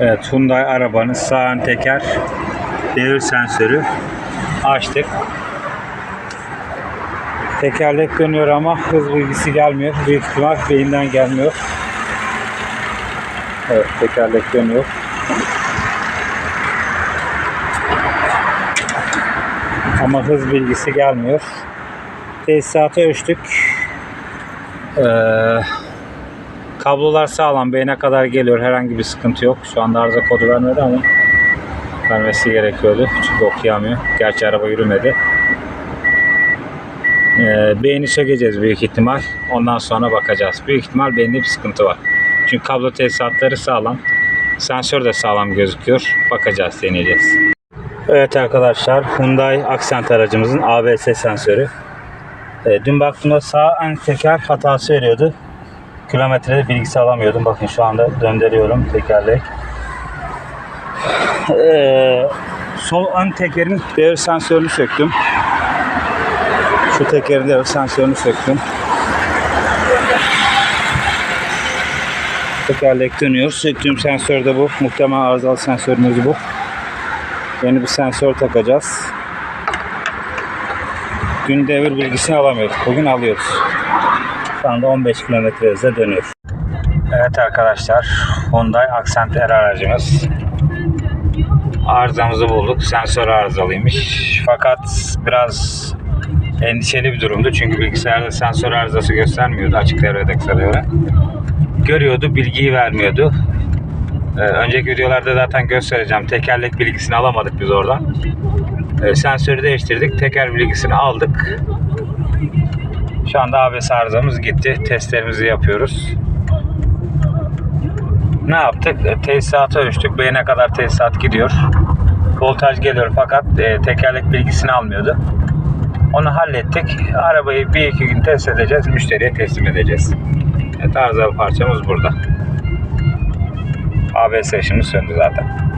Evet Hyundai arabanın sağ ön teker devir sensörü açtık. Tekerlek dönüyor ama hız bilgisi gelmiyor. Büyük ihtimal beyinden gelmiyor. Evet tekerlek dönüyor. Ama hız bilgisi gelmiyor. Tesisatı ölçtük. Ee, kablolar sağlam. Beyne kadar geliyor. Herhangi bir sıkıntı yok. Şu anda arıza kodu vermedi ama vermesi gerekiyordu. Çünkü okuyamıyor. Gerçi araba yürümedi. Ee, beyni çekeceğiz büyük ihtimal. Ondan sonra bakacağız. Büyük ihtimal beyinde bir sıkıntı var. Çünkü kablo tesisatları sağlam. Sensör de sağlam gözüküyor. Bakacağız, deneyeceğiz. Evet arkadaşlar Hyundai Accent aracımızın ABS sensörü. E, dün baktığımda sağ ön teker hatası veriyordu. Kilometrede bilgisi alamıyordum. Bakın şu anda döndürüyorum tekerlek. E, sol ön tekerin devir sensörünü söktüm. Şu tekerin devir sensörünü söktüm. Tekerlek dönüyor. Söktüğüm sensör de bu. Muhtemelen arızalı sensörümüz bu. Yeni bir sensör takacağız. Dün devir bilgisini alamıyorduk. Bugün alıyoruz. Şu anda 15 kilometre hızla dönüyor. Evet arkadaşlar. Hyundai Accent R aracımız. Arızamızı bulduk. Sensör arızalıymış. Fakat biraz endişeli bir durumdu. Çünkü bilgisayarda sensör arızası göstermiyordu. Açık devredeki göre. Görüyordu, bilgiyi vermiyordu. Ee, önceki videolarda zaten göstereceğim. Tekerlek bilgisini alamadık biz oradan. Ee, sensörü değiştirdik. Teker bilgisini aldık. Şu anda ABS arızamız gitti. Testlerimizi yapıyoruz. Ne yaptık? E, tesisatı ölçtük. Beyne kadar tesisat gidiyor. Voltaj geliyor fakat e, tekerlek bilgisini almıyordu. Onu hallettik. Arabayı bir iki gün test edeceğiz. Müşteriye teslim edeceğiz. Evet arızalı parçamız burada. ABS ışığımız söndü zaten.